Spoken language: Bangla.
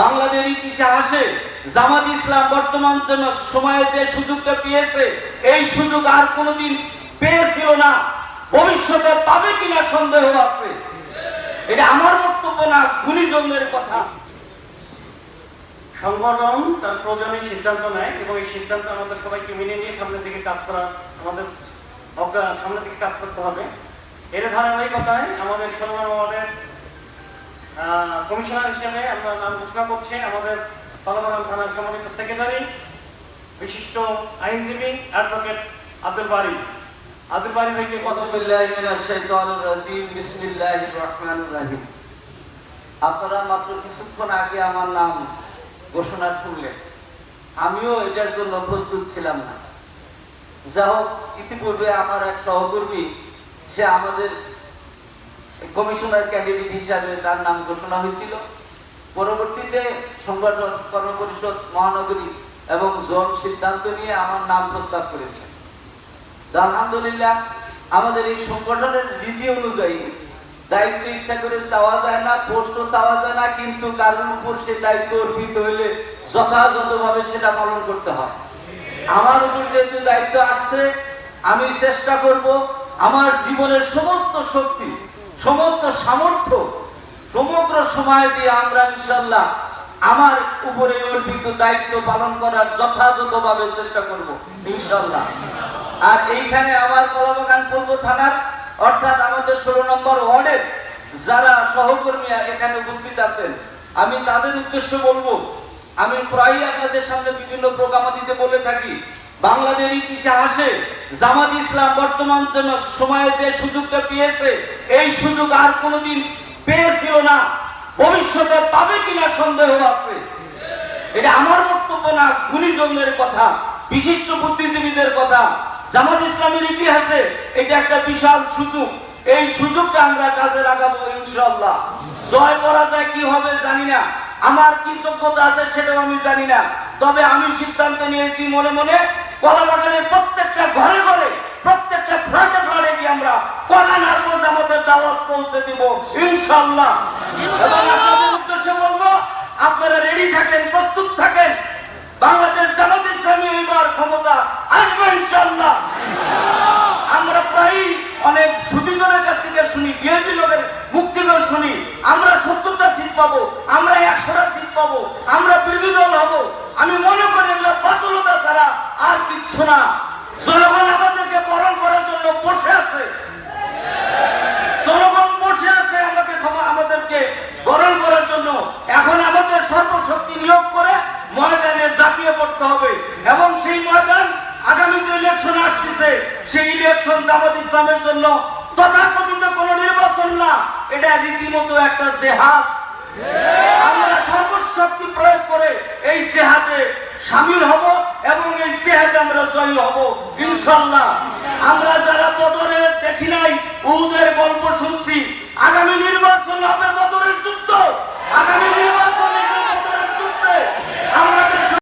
বাংলাদেশ ইতিহাসে জামাত ইসলাম বর্তমান সময়ে যে সুযোগটা পেয়েছে, এই সুযোগ আর কোনোদিন পেয়েছিল না। ভবিষ্যতে পাবে কিনা সন্দেহ আছে। এটা আমার বক্তব্য না, গুণীজনদের কথা। সংগঠন, তার প্রয়োজনীয় সিদ্ধান্ত নেয় এবং এই সিদ্ধান্ত আমাদের সবাইকে মেনে নিয়ে সামনের দিকে কাজ করা, আমাদের সামনের দিকে কাজ করতে হবে। এর ধারাবাহিকতায় আমাদের আমাদের কমিশনার হিসেবে আমরা নাম ঘোষণা করছি আমাদের পালাবাগান থানার সেক্রেটারি, বিশিষ্ট আইনজীবী, অ্যাডভোকেট আব্দুল বারি। আব্দুল বারি ভাইকে কথা রাজিম আপনারা মাত্র কিছুক্ষণ আগে আমার নাম ঘোষণা শুনলেন। আমিও এটার জন্য প্রস্তুত ছিলাম না। যা হোক ইতিপূর্বে আমার এক সহকর্মী, সে আমাদের কমিশনার ক্যান্ডিডেট হিসাবে তার নাম ঘোষণা হয়েছিল। পরবর্তীতে সংগঠন কর্মপরিষদ মহানগরী এবং জোন সিদ্ধান্ত নিয়ে আমার নাম প্রস্তাব করেছে। আলহামদুলিল্লাহ, আমাদের এই সংগঠনের রীতি অনুযায়ী দায়িত্ব ইচ্ছা করে চাওয়া যায় না পোস্টও চাওয়া যায় না, কিন্তু কারোর উপর সে দায়িত্ব অর্পিত হইলে যথাযথভাবে সেটা পালন করতে হয়। আমার উপর যেহেতু দায়িত্ব আসছে, আমি চেষ্টা করব আমার জীবনের সমস্ত শক্তি সমস্ত সামর্থ্য সমগ্র সময় দিয়ে আমরা ইনশাল্লাহ আমার উপরে অর্পিত দায়িত্ব পালন করার যথাযথভাবে চেষ্টা করব ইনশাল্লাহ আর এইখানে আমার কলাবাগান পূর্ব থানার, অর্থাৎ আমাদের ষোলো নম্বর ওয়ার্ডের যারা সহকর্মী এখানে উপস্থিত আছেন, আমি তাদের উদ্দেশ্য বলব, আমি প্রায়ই আপনাদের সামনে বিভিন্ন প্রোগ্রামাদিতে বলে থাকি বাংলাদেশ ইতিহাসে জামাত ইসলাম বর্তমান সময়ে যে সুযোগটা পেয়েছে, এই সুযোগ আর কোনোদিন পেয়েছিল না। ভবিষ্যতে পাবে কিনা সন্দেহ আছে। এটা আমার বক্তব্য না, গুণীজনদের কথা, বিশিষ্ট বুদ্ধিজীবীদের কথা। জামাত ইসলামের ইতিহাসে এটা একটা বিশাল সুযোগ। এই সুযোগটা আমরা কাজে লাগাবো ইনশাআল্লাহ। জয় পরাজয় কি হবে জানি না। আমার কি যোগ্যতা আছে সেটাও আমি জানি না। তবে আমি সিদ্ধান্ত নিয়েছি মনে মনে কলা বাগানের প্রত্যেকটা ঘরে ঘরে প্রত্যেকটা ফ্ল্যাটে ফ্ল্যাটে গিয়ে আমরা কোরআন আর আমাদের দাওয়াত পৌঁছে দিব ইনশাআল্লাহ। উদ্দেশ্যে বলব আপনারা রেডি থাকেন প্রস্তুত থাকেন। বাংলাদেশ জামাত ইসলামী এবার ক্ষমতা আসবে ইনশাআল্লাহ। আমরা প্রায় অনেক সুদীজনের কাছ থেকে শুনি বিএনপি লোকের মুখ থেকেও শুনি আমরা সত্তরটা সিট পাবো আমরা একশোটা সিট পাবো আমরা বিরোধী দল হব আমি মনে করি এগুলো বাতুলতা ছাড়া আর কিচ্ছু না জনগণ আমাদেরকে বরণ করার জন্য বসে আছে জনগণ বসে আছে আমাকে ক্ষমা আমাদেরকে বরণ করার জন্য এখন আমাদের সর্বশক্তি নিয়োগ করে ময়দানে ঝাঁপিয়ে পড়তে হবে। এবং সেই ময়দান আগামী যে ইলেকশন আসতেছে, সেই ইলেকশন জামাত ইসলামের জন্য তথাকথিত কোন নির্বাচন না। এটা রীতিমতো একটা জেহাদ। আমরা সর্বশক্তি প্রয়োগ করে এই জেহাদে সামিল হব এবং এই জেহাদে আমরা জয়ী হব ইনশাল্লাহ আমরা যারা বদরে দেখি নাই, উহুদের